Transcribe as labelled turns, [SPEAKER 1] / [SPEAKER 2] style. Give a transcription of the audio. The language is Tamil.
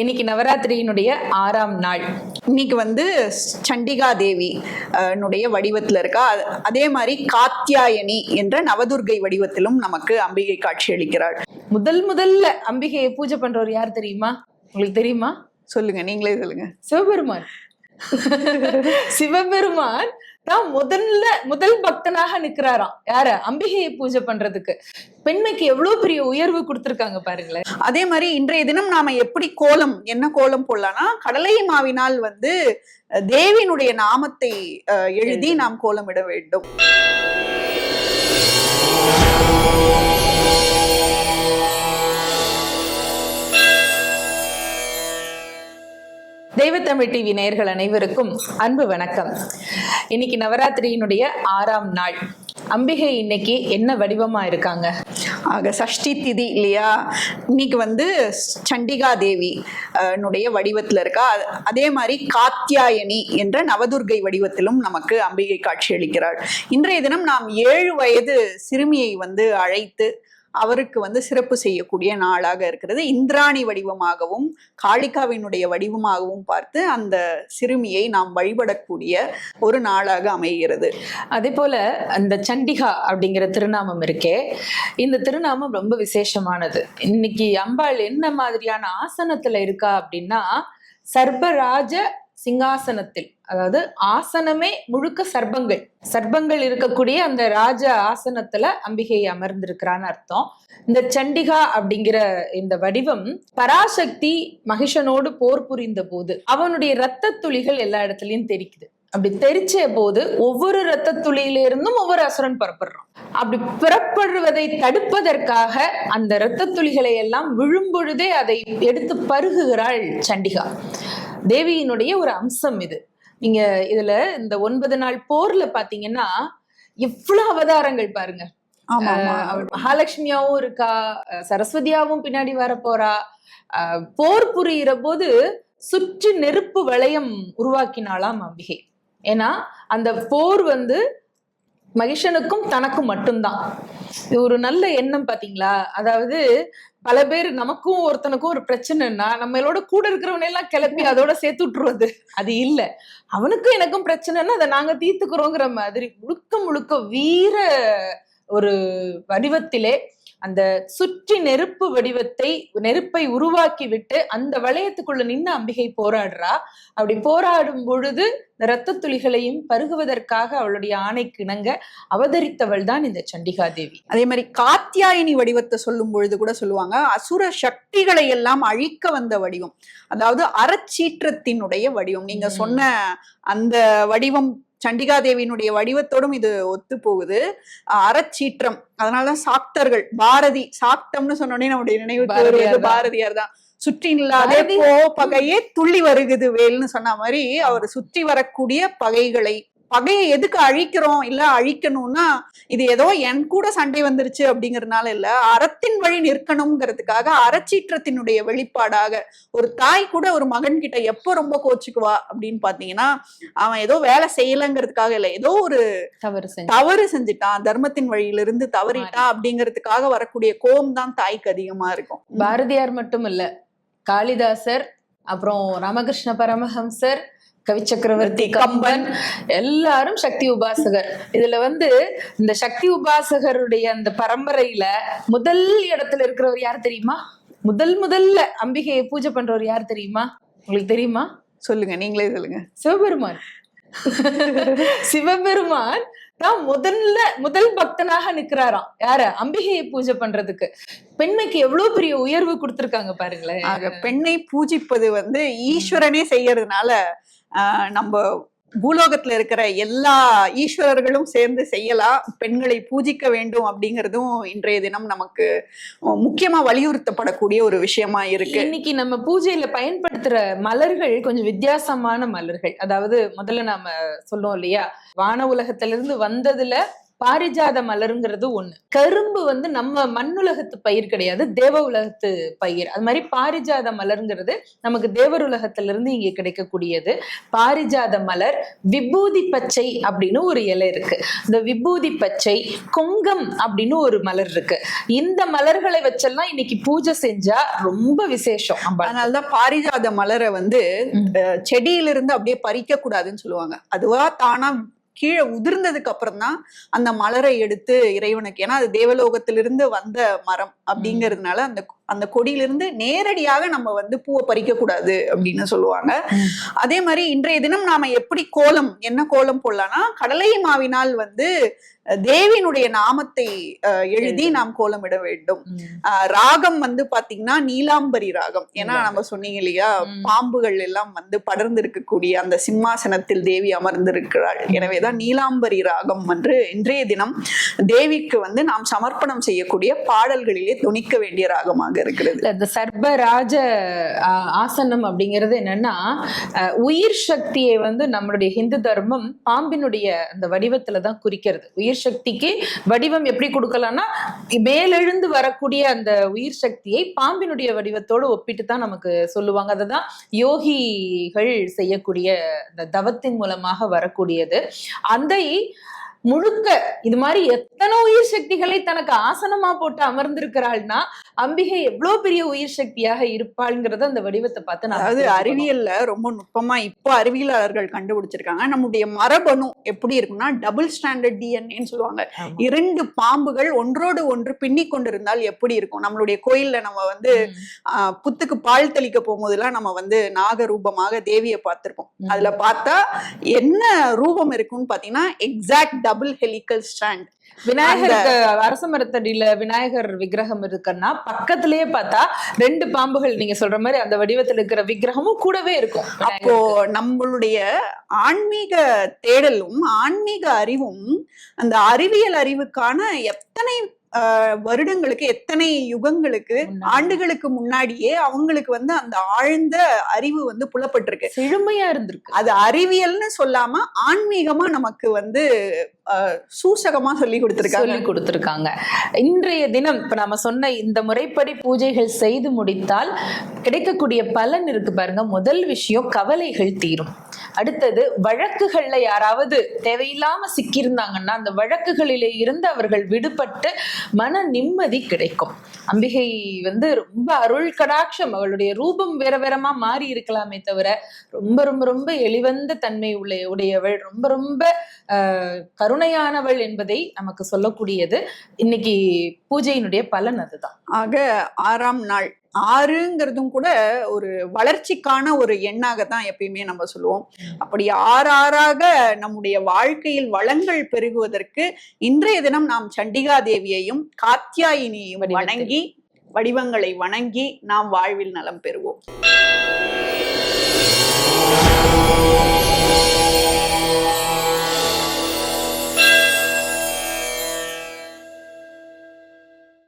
[SPEAKER 1] இன்னைக்கு நவராத்திரியினுடைய ஆறாம் நாள்.
[SPEAKER 2] இன்னைக்கு வந்து சண்டிகா தேவி னுடைய வடிவத்துல இருக்கா. அது- மாதிரி காத்தியாயனி என்ற நவதுர்கை வடிவத்திலும் நமக்கு அம்பிகை காட்சியளிக்கிறாள்
[SPEAKER 1] முதல் முதல்ல அம்பிகையை பூஜை பண்றவர் யார் தெரியுமா? உங்களுக்கு தெரியுமா?
[SPEAKER 2] சொல்லுங்க நீங்களே சொல்லுங்க.
[SPEAKER 1] சிவபெருமான். சிவபெருமான் தான் முதல்ல முதல் பக்தனாக நிக்கிறாராம் யார? அம்பிகையை பூஜை பண்றதுக்கு. பெண்மைக்கு எவ்வளவு பெரிய உயர்வு கொடுத்திருக்காங்க பாருங்களேன்.
[SPEAKER 2] அதே மாதிரி இன்றைய தினம் நாம எப்படி கோலம் என்ன கோலம் போடலாம்னா கடலை மாவினால் வந்து தேவியினுடைய நாமத்தை அஹ், எழுதி. நாம் கோலமிட வேண்டும்.
[SPEAKER 1] தெய்வத்தமிழ் டிவி நேயர்கள் அனைவருக்கும் அன்பு வணக்கம். இன்னைக்கு நவராத்திரியினுடைய ஆறாம் நாள். அம்பிகை இன்னைக்கு என்ன வடிவமா இருக்காங்க?
[SPEAKER 2] ஆக சஷ்டி திதி இல்லையா? இன்னைக்கு வந்து சண்டிகா தேவி அஹ், னுடைய வடிவத்துல இருக்கா. அதே மாதிரி காத்தியாயனி என்ற நவதுர்கை வடிவத்திலும் நமக்கு அம்பிகை காட்சியளிக்கிறாள் இன்றைய தினம் நாம் ஏழு வயது சிறுமியை வந்து அழைத்து அவருக்கு வந்து சிறப்பு செய்யக்கூடிய நாளாக இருக்கிறது. இந்திராணி வடிவமாகவும் காளிகாவினுடைய வடிவமாகவும் பார்த்து அந்த சிறுமியை நாம் வழிபடக்கூடிய ஒரு நாளாக அமைகிறது.
[SPEAKER 1] அதே போல அந்த சண்டிகா அப்படிங்கிற திருநாமம் இருக்கே இந்த திருநாமம் ரொம்ப விசேஷமானது. இன்னைக்கு அம்பாள் என்ன மாதிரியான ஆசனத்துல இருக்கா அப்படின்னா சர்பராஜ சிங்காசனத்தில் அதாவது ஆசனமே முழுக்க சர்ப்பங்கள். சர்ப்பங்கள் இருக்கக்கூடிய அந்த ராஜ ஆசனத்துல அம்பிகை அமர்ந்திருக்கிறான்னு அர்த்தம். இந்த சண்டிகா அப்படிங்கிற இந்த வடிவம் பராசக்தி மகிஷனோடு போர் புரிந்த போது அவனுடைய இரத்த துளிகள் எல்லா இடத்துலயும் தெரிக்குது. அப்படி தெரிச்ச போது ஒவ்வொரு இரத்த துளியிலிருந்தும் ஒவ்வொரு அசுரன் புறப்படுறான். அப்படி புறப்படுவதை தடுப்பதற்காக அந்த இரத்த துளிகளை எல்லாம் விழும்பொழுதே அதை எடுத்து பருகுகிறாள் சண்டிகா. தேவியினுடைய ஒரு அம்சம் இது. நீங்க இதுல இந்த ஒன்பது நாள் போர்ல பாத்தீங்கன்னா எவ்வளவு அவதாரங்கள் பாருங்க. மகாலட்சுமியாவும் இருக்கா சரஸ்வதியாவும் பின்னாடி வர போறா போர் புரியிற போது சுற்றி நெருப்பு வளையம் உருவாக்கினாளாம் அம்பிகை. ஏன்னா அந்த போர் வந்து மகிஷனுக்கும் தனக்கும் மட்டும்தான். இது ஒரு நல்ல எண்ணம் பாத்தீங்களா? அதாவது பல பேர் நமக்கும் ஒருத்தனுக்கும் ஒரு பிரச்சனைன்னா நம்மளோட கூட இருக்கிறவனை எல்லாம் கிளப்பி அதோட சேர்த்து விட்டுருவது. அது இல்ல. அவனுக்கும் எனக்கும் பிரச்சனைன்னா அதை நாங்க தீர்த்துக்கிறோங்கிற மாதிரி முழுக்க முழுக்க வீர ஒரு வடிவத்திலே அந்த சுற்றி நெருப்பு வடிவத்தை நெருப்பை உருவாக்கி விட்டு அந்த வளையத்துக்குள்ள நின்று அம்பிகை போராடுறா. அப்படி போராடும் பொழுது இந்த இரத்த துளிகளையும் பருகுவதற்காக அவளுடைய ஆணைக்கு இணங்க அவதரித்தவள் தான் இந்த சண்டிகா தேவி
[SPEAKER 2] அதே மாதிரி காத்தியாயினி வடிவத்தை சொல்லும் பொழுது கூட சொல்லுவாங்க அசுர சக்திகளை எல்லாம் அழிக்க வந்த வடிவம். அதாவது அறச்சீற்றத்தினுடைய வடிவம். நீங்க. சொன்ன அந்த வடிவம் சண்டிகா தேவியினுடைய வடிவத்தோடும் இது ஒத்து போகுது அறச்சீற்றம். அதனாலதான் சாக்தர்கள் பாரதி. சாக்தம்னு சொன்னோடனே நம்முடைய நினைவுக்கு
[SPEAKER 1] பாரதியார்
[SPEAKER 2] வருவது
[SPEAKER 1] தான்.
[SPEAKER 2] பாரதியார் தான். சுற்றி இல்லாதே போ பகையே துள்ளி வருகுது வேல்னு சொன்ன மாதிரி அவர் சுற்றி வரக்கூடிய பகைகளை பகையை எதுக்கு அழிக்கிறோம்? இல்ல அழிக்கணும்னா இது ஏதோ என் கூட சண்டை வந்துருச்சு அப்படிங்கறதுனால இல்ல. அறத்தின் வழி நிற்கணுங்கிறதுக்காக அறச்சீற்றத்தினுடைய வெளிப்பாடாக ஒரு தாய் கூட ஒரு மகன் கிட்ட எப்போ ரொம்ப கோச்சுக்குவா அப்படின்னு பாத்தீங்கன்னா அவன் ஏதோ வேலை செய்யலங்கிறதுக்காக இல்ல. ஏதோ ஒரு
[SPEAKER 1] தவறு
[SPEAKER 2] தவறு செஞ்சுட்டான். தர்மத்தின் வழியிலிருந்து தவறிட்டான் அப்படிங்கிறதுக்காக வரக்கூடிய கோபம் தான் தாய்க்கு அதிகமா இருக்கும்.
[SPEAKER 1] பாரதியார் மட்டும் இல்ல காளிதாசர் அப்புறம் ராமகிருஷ்ண பரமஹம்சர் கவி சக்கரவர்த்தி கம்பன் எல்லாரும் சக்தி உபாசகர். இதுல வந்து இந்த சக்தி உபாசகருடைய அந்த பரம்பரையில முதல் இடத்துல இருக்கிறவர் யார் தெரியுமா? முதல் முதல்ல அம்பிகையை பூஜை பண்றவர் யார் தெரியுமா? உங்களுக்கு தெரியுமா?
[SPEAKER 2] சொல்லுங்க நீங்களே சொல்லுங்க.
[SPEAKER 1] சிவபெருமான். சிவபெருமான் தான் முதல்ல முதல் பக்தனாக நிக்கிறாராம் யார? அம்பிகையை பூஜை பண்றதுக்கு. பெண்மைக்கு எவ்வளவு பெரிய உயர்வு கொடுத்திருக்காங்க பாருங்களேன்.
[SPEAKER 2] ஆக பெண்ணை பூஜிப்பது வந்து ஈஸ்வரனே செய்யறதுனால நம்ம பூலோகத்துல இருக்கிற எல்லா ஈஸ்வரர்களும் சேர்ந்து செய்யலாம் பெண்களை பூஜிக்க வேண்டும் அப்படிங்கறதும் இன்றைய தினம் நமக்கு முக்கியமா வலியுறுத்தப்படக்கூடிய ஒரு விஷயமா இருக்கு.
[SPEAKER 1] இன்னைக்கு நம்ம பூஜையில பயன்படுத்துற மலர்கள் கொஞ்சம் வித்தியாசமான மலர்கள். அதாவது முதல்ல நாம சொல்லுவோம் இல்லையா? வான உலகத்துல இருந்து வந்ததுல பாரிஜாத மலருங்கிறது ஒண்ணு. கரும்பு வந்து நம்ம மண்ணுலகத்து பயிர் கிடையாது தேவ உலகத்து பயிர். அது மாதிரி பாரிஜாத மலருங்கிறது நமக்கு தேவர் உலகத்திலிருந்து இங்க கிடைக்கக்கூடியது. பாரிஜாத மலர் விபூதி பச்சை அப்படின்னு ஒரு இலை இருக்கு. இந்த விபூதி பச்சை கொங்கம் அப்படின்னு ஒரு மலர் இருக்கு. இந்த மலர்களை வச்செல்லாம் இன்னைக்கு பூஜை செஞ்சா ரொம்ப விசேஷம். அம்பாள்.
[SPEAKER 2] அதனாலதான் பாரிஜாத மலரை வந்து செடியிலிருந்து அப்படியே பறிக்க கூடாதுன்னு சொல்லுவாங்க. அதுவா தானா கீழே உதிர்ந்ததுக்கு அப்புறம் தான் அந்த மலரை எடுத்து இறைவனுக்கு ஏன்னா அது தேவலோகத்திலிருந்து வந்த மரம் அப்படிங்கிறதுனால அந்த அந்த கொடியிலிருந்து நேரடியாக நம்ம வந்து பூவை பறிக்க கூடாது அப்படின்னு சொல்லுவாங்க. அதே மாதிரி இன்றைய தினம் நாம எப்படி கோலம் என்ன கோலம் போடலாம்னா கடலை மாவினால் வந்து தேவியினுடைய நாமத்தை எழுதி நாம் கோலமிட வேண்டும். ராகம் வந்து பாத்தீங்கன்னா நீலாம்பரி ராகம். ஏன்னா நம்ம சொன்னீங்க இல்லையா. பாம்புகள் எல்லாம் வந்து படர்ந்து இருக்கக்கூடிய அந்த சிம்மாசனத்தில் தேவி அமர்ந்திருக்கிறாள். எனவேதான் நீலாம்பரி ராகம் என்று இன்றைய தினம் தேவிக்கு வந்து நாம் சமர்ப்பணம் செய்யக்கூடிய பாடல்களிலே துணிக்க வேண்டிய ராகமாக இருக்கிறது.
[SPEAKER 1] இந்த சர்பராஜ ஆசனம் அப்படிங்கிறது என்னன்னா அஹ், உயிர் சக்தியை வந்து நம்மளுடைய ஹிந்து தர்மம் பாம்பினுடைய அந்த வடிவத்துல தான் குறிக்கிறது. உயிர் சக்திக்கு வடிவம் எப்படி கொடுக்கலாம்னா மேலெழுந்து வரக்கூடிய அந்த உயிர் சக்தியை பாம்பினுடைய வடிவத்தோடு ஒப்பிட்டு தான் நமக்கு சொல்லுவாங்க. அதுதான் யோகிகள் செய்யக்கூடிய இந்த தவத்தின் மூலமாக வரக்கூடியது. அந்த முழுக்க இது மாதிரி எத்தனை உயிர் சக்திகளை தனக்கு ஆசனமா போட்டு அமர்ந்திருக்கிறாள்னா அம்பிகை எவ்வளவு பெரிய உயிர் சக்தியாக இருப்பாள்ங்கிறத அந்த வடிவத்தை பார்த்து நான்
[SPEAKER 2] அதாவது அறிவியல்ல ரொம்ப நுட்பமா இப்போ அறிவியலாளர்கள் கண்டுபிடிச்சிருக்காங்க. நம்முடைய மரபணு எப்படி இருக்கும்னா டபுள் ஸ்டாண்டர்ட் டிஎன்ஏன்னு சொல்லுவாங்க. இரண்டு பாம்புகள் ஒன்றோடு ஒன்று பின்னி கொண்டிருந்தால் எப்படி இருக்கும்? நம்மளுடைய கோயில்ல நம்ம வந்து ஆஹ், புத்துக்கு பால் தெளிக்க போகும்போதெல்லாம் நம்ம வந்து நாக ரூபமாக தேவியை பார்த்திருப்போம். அதுல பார்த்தா என்ன ரூபம் இருக்கும்னு பாத்தீங்கன்னா எக்ஸாக்ட் டபுள் ஹெலிக்கல் ஸ்டாண்ட்
[SPEAKER 1] விநாயகருக்கு அரச மரத்தடியில விநாயகர் விக்கிரகம் இருக்குன்னா பக்கத்திலேயே பார்த்தா ரெண்டு பாம்புகள் நீங்க சொல்ற மாதிரி அந்த வடிவத்தில் இருக்கிற விக்கிரகமும் கூடவே இருக்கும்.
[SPEAKER 2] அப்போ நம்மளுடைய ஆன்மீக தேடலும் ஆன்மீக அறிவும் அந்த அறிவியல் அறிவுக்கான எத்தனை வருடங்களுக்கு எத்தனை யுகங்களுக்கு. ஆண்டுகளுக்கு முன்னாடியே அவங்களுக்கு வந்து அந்த ஆழ்ந்த அறிவு வந்து புலப்பட்டிருக்கு.
[SPEAKER 1] செழுமையா இருந்திருக்கு.
[SPEAKER 2] அது அறிவியல்னு சொல்லாம ஆன்மீகமா நமக்கு வந்து சூசகமா சொல்லி கொடுத்திருக்காங்க.
[SPEAKER 1] சொல்லி கொடுத்திருக்காங்க. இன்றைய தினம் இப்ப நம்ம சொன்ன இந்த முறைப்படி பூஜைகள் செய்து முடித்தால் கிடைக்கக்கூடிய பலன் இருக்கு பாருங்க. முதல் விஷயம் கவலைகள் தீரும். அடுத்தது வழக்குகள்ல யாராவது தேவையில்லாம சிக்கியிருந்தாங்கன்னா அந்த வழக்குகளிலே இருந்து அவர்கள் விடுபட்டு மன நிம்மதி கிடைக்கும். அம்பிகை வந்து ரொம்ப அருள் கடாட்சம். அவளுடைய ரூபம் வேற வேறமா மாறி இருக்கலாமே தவிர ரொம்ப ரொம்ப ரொம்ப எளிவந்த தன்மை உள்ள உடையவள். ரொம்ப ரொம்ப கருணையானவள் என்பதை நமக்கு சொல்லக்கூடியது. இன்னைக்கு பூஜையினுடைய பலன் அதுதான்.
[SPEAKER 2] ஆக ஆறாம் நாள் ஆறுங்கிறதும் கூட ஒரு வளர்ச்சிக்கான ஒரு எண்ணாக தான் எப்பயுமே நம்ம சொல்லுவோம். அப்படி ஆறாறாக நம்முடைய வாழ்க்கையில் வளங்கள் பெருகுவதற்கு இன்றைய தினம் நாம் சண்டிகா தேவியையும் காத்தியாயினியையும் வணங்கி வடிவங்களை வணங்கி நாம் வாழ்வில் நலம் பெறுவோம்.